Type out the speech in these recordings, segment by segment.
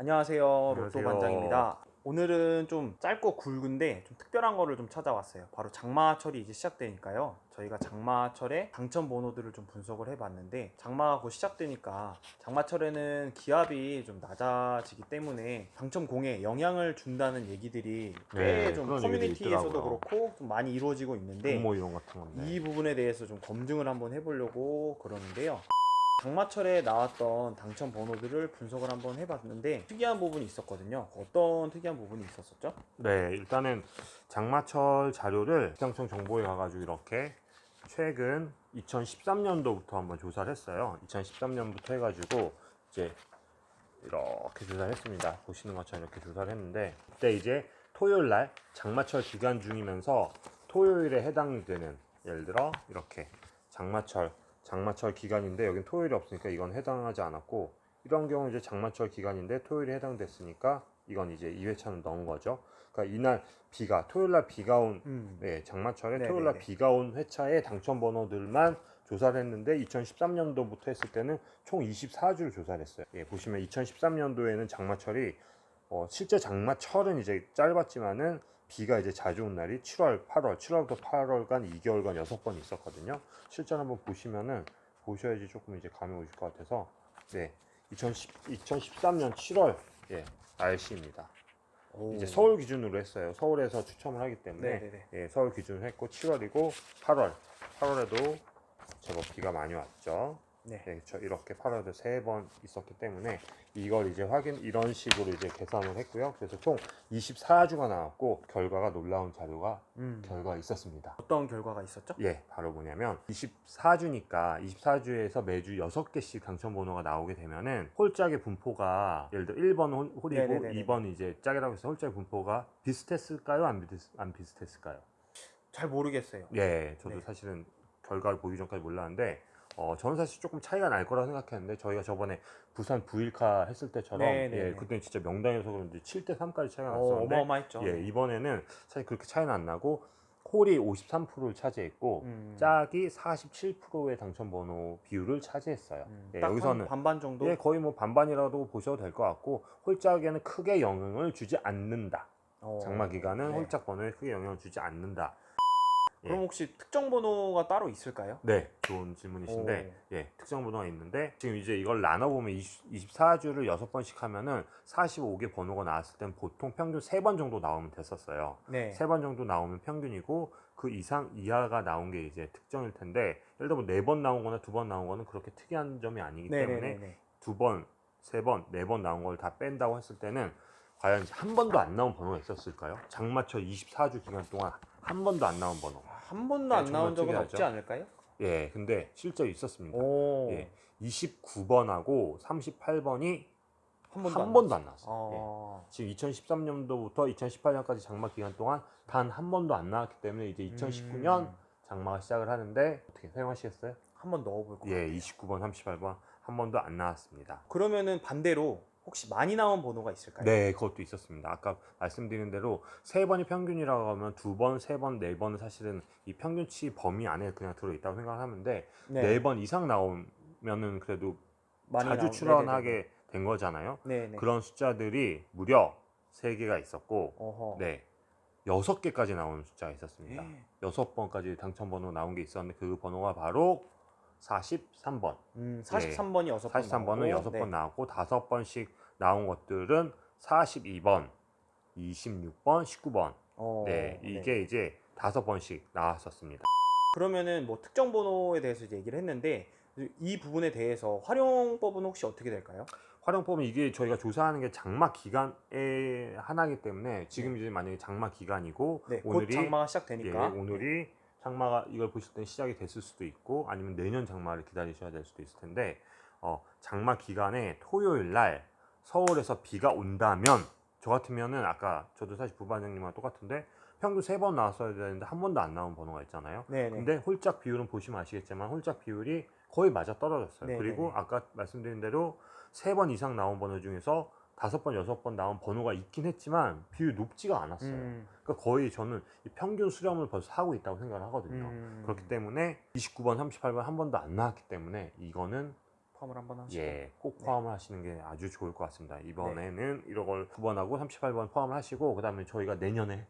안녕하세요. 로또. 반장입니다. 오늘은 좀 짧고 굵은데 좀 특별한 거를 좀 찾아왔어요. 바로 장마철이 이제 시작되니까요. 저희가 장마철에 당첨 번호들을 좀 분석을 해봤는데 장마가 곧 시작되니까 장마철에는 기압이 좀 낮아지기 때문에 당첨 공에 영향을 준다는 얘기들이 꽤 네, 좀 커뮤니티에서도. 그렇고 좀 많이 이루어지고 있는데. 이 부분에 대해서 좀 검증을 한번 해보려고 그러는데요. 장마철에 나왔던 당첨 번호들을 분석을 한번 해봤는데 특이한 부분이 있었거든요. 어떤 특이한 부분이 있었었죠? 네, 일단은 장마철 자료를 기상청 정보에 가가지고 이렇게 최근 2013년도부터 한번 조사를 했어요. 2013년부터 해가지고 이제 이렇게 조사를 했습니다. 보시는 것처럼 이렇게 조사를 했는데 그때 이제 토요일 날 장마철 기간 중이면서 토요일에 해당되는 예를 들어 이렇게 장마철 장마철 기간인데 여긴 토요일이 없으니까 이건 해당하지 않았고 이런 경우 이제 장마철 기간인데 토요일에 해당됐으니까 이건 이제 2회차는 넣은 거죠. 그러니까 이날 비가 토요일 날 비가 온 음. 네, 장마철에 네네네. 토요일 날 비가 온 회차의 당첨 번호들만 조사를 했는데 2013년도부터 했을 때는 총 24주를 조사를 했어요. 예, 보시면 2013년도에는 장마철이 어, 실제 장마철은 이제 짧았지만은 비가 이제 자주 온 날이 7월, 8월, 7월부터 8월간 2개월간 6번 있었거든요. 실제로 한번 보시면은 보셔야지 조금 이제 감이 오실 것 같아서 네, 2010, 2013년 7월 예, 날씨입니다. 오. 이제 서울 기준으로 했어요. 서울에서 추첨을 하기 때문에 네네네. 예, 서울 기준으로 했고 7월이고 8월 8월에도 제법 비가 많이 왔죠. 네. 네, 저 이렇게 8월에 세번 있었기 때문에 이걸 이제 확인 이런 식으로 이제 계산을 했고요. 그래서 총 24주가 나왔고 결과가 놀라운 자료가 음. 결과가 있었습니다. 어떤 결과가 있었죠? 예, 바로 뭐냐면 24주니까 24주에서 매주 6개씩 당첨 번호가 나오게 되면은 홀짝의 분포가 예를 들어 1번 홀- 홀이고 네네네네. 2번 이제 짝이라고 해서 홀짝의 분포가 비슷했을까요? 안, 비슷, 안 비슷했을까요? 잘 모르겠어요. 예, 저도 네. 사실은 결과를 보기 전까지 몰랐는데 어, 저는 사실 조금 차이가 날 거라 생각했는데 저희가 저번에 부산 부일카 했을 때처럼 네네네. 예, 그때는 진짜 명당에서 그런지 7대 3까지 차이가 어, 났었는데 어마어마했죠. 예, 이번에는 사실 그렇게 차이는 안 나고 홀이 53%를 차지했고 음. 짝이 47%의 당첨 번호 비율을 차지했어요. 음, 예, 딱 여기서는 한 반반 정도. 예, 거의 뭐 반반이라도 보셔도 될 것 같고 홀짝에는 크게 영향을 주지 않는다. 어, 장마 기간은 네. 홀짝 번호에 크게 영향을 주지 않는다. 예. 그럼 혹시 특정 번호가 따로 있을까요? 네, 좋은 질문이신데, 오. 예, 특정 번호가 있는데, 지금 이제 이걸 나눠보면 20, 24주를 6번씩 하면은 45개 번호가 나왔을 땐 보통 평균 3번 정도 나오면 됐었어요. 네. 세번 정도 나오면 평균이고, 그 이상, 이하가 나온 게 이제 특정일 텐데, 예를 들면 네번 나온 거나 두번 나온 거는 그렇게 특이한 점이 아니기 때문에, 네네네. 두 번, 세 번, 네번 나온 걸 다 뺀다고 했을 때는, 과연 한 번도 안 나온 번호가 있었을까요? 장마철 24주 기간 동안 한 번도 안 나온 번호. 한 번도 네, 안 정말 나온 적은 특이하죠. 없지 않을까요? 예, 근데 실제로 있었습니다. 오. 예, 29번하고 38번이 한 번도 한안 나왔어요. 안 나왔어요. 어. 예. 지금 2013년도부터 2018년까지 장마 기간 동안 단 한 번도 안 나왔기 때문에 이제 2019년 음. 장마가 시작을 하는데 어떻게 사용하시겠어요? 한번 넣어볼 거. 예, 29번, 38번 한 번도 안 나왔습니다. 그러면은 반대로 혹시 많이 나온 번호가 있을까요? 네, 그것도 있었습니다. 아까 말씀드린 대로 세 번이 평균이라고 하면 두 번, 세 번, 네 번은 사실은 이 평균치 범위 안에 그냥 들어 있다고 생각을 하는데 네번 이상 나오면은 그래도 자주 나온- 출연하게 된 거잖아요. 네네네. 네네. 그런 숫자들이 무려 3개가 있었고 어허. 네. 6개까지 나오는 숫자가 있었습니다. 예. 6번까지 당첨 번호 나온 게 있었는데 그 번호가 바로 43번. 음, 43번이 여섯 번 43번은 나오고, 6번 네. 나왔고 5번씩 나온 것들은 42번, 26번, 19번. 어, 네. 이게 이제 5번씩 나왔었습니다. 그러면은 뭐 특정 번호에 대해서 이제 얘기를 했는데 이 부분에 대해서 활용법은 혹시 어떻게 될까요? 활용법은 이게 저희가 조사하는 게 장마 기간의 하나이기 때문에 지금 이제 만약에 장마 기간이고 네, 곧 오늘이 장마가 예, 시작되니까. 오늘이 장마가 이걸 보실 때 시작이 됐을 수도 있고 아니면 내년 장마를 기다리셔야 될 수도 있을 텐데 어, 장마 기간에 토요일 날 서울에서 비가 온다면 저 같으면은 아까 저도 사실 부반장님과 똑같은데 평균 세 번 나왔어야 되는데 한 번도 안 나온 번호가 있잖아요. 네네. 근데 홀짝 비율은 보시면 아시겠지만 홀짝 비율이 거의 맞아 떨어졌어요. 네네네. 그리고 아까 말씀드린 대로 세 번 이상 나온 번호 중에서 다섯 번, 여섯 번 나온 번호가 있긴 했지만 비율이 높지가 않았어요. 음, 그러니까 거의 저는 이 평균 수렴을 벌써 하고 있다고 생각을 하거든요. 음. 그렇기 때문에 29번, 38번 한 번도 안 나왔기 때문에 이거는 포함을 한번 하시고 예, 꼭 네. 포함을 하시는 게 아주 좋을 것 같습니다. 이번에는 이런 걸 9번하고 38번 포함을 하시고 그다음에 저희가 내년에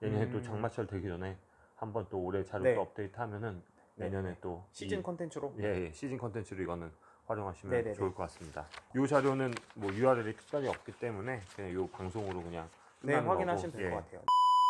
내년에 또 음. 장마철 되기 전에 한번 또 올해 자료 네. 또 업데이트 하면은 네, 내년에 네. 또 시즌 이- 컨텐츠로 예, 예, 시즌 컨텐츠로 이거는 활용하시면 네네네. 좋을 것 같습니다. 이 자료는 뭐 URL이 특별히 없기 때문에 그냥 이 방송으로 그냥 네 확인하시면 거고, 될것 예. 같아요.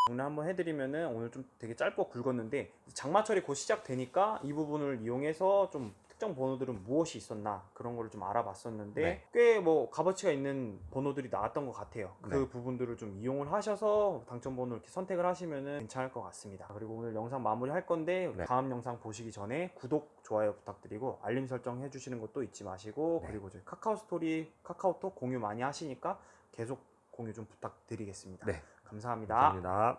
정리 한번 해드리면은 오늘 좀 되게 짧고 굵었는데 장마철이 곧 시작되니까 이 부분을 이용해서 좀 특정 번호들은 무엇이 있었나 그런 거를 좀 알아봤었는데 네. 꽤뭐 값어치가 있는 번호들이 나왔던 것 같아요. 그 네. 부분들을 좀 이용을 하셔서 당첨 번호 이렇게 선택을 하시면은 괜찮을 것 같습니다. 그리고 오늘 영상 마무리 할 건데 네. 다음 영상 보시기 전에 구독 좋아요 부탁드리고 알림 설정 해주시는 것도 잊지 마시고 네. 그리고 저희 카카오 스토리 카카오톡 공유 많이 하시니까 계속 공유 좀 부탁드리겠습니다. 네. 감사합니다. 감사합니다.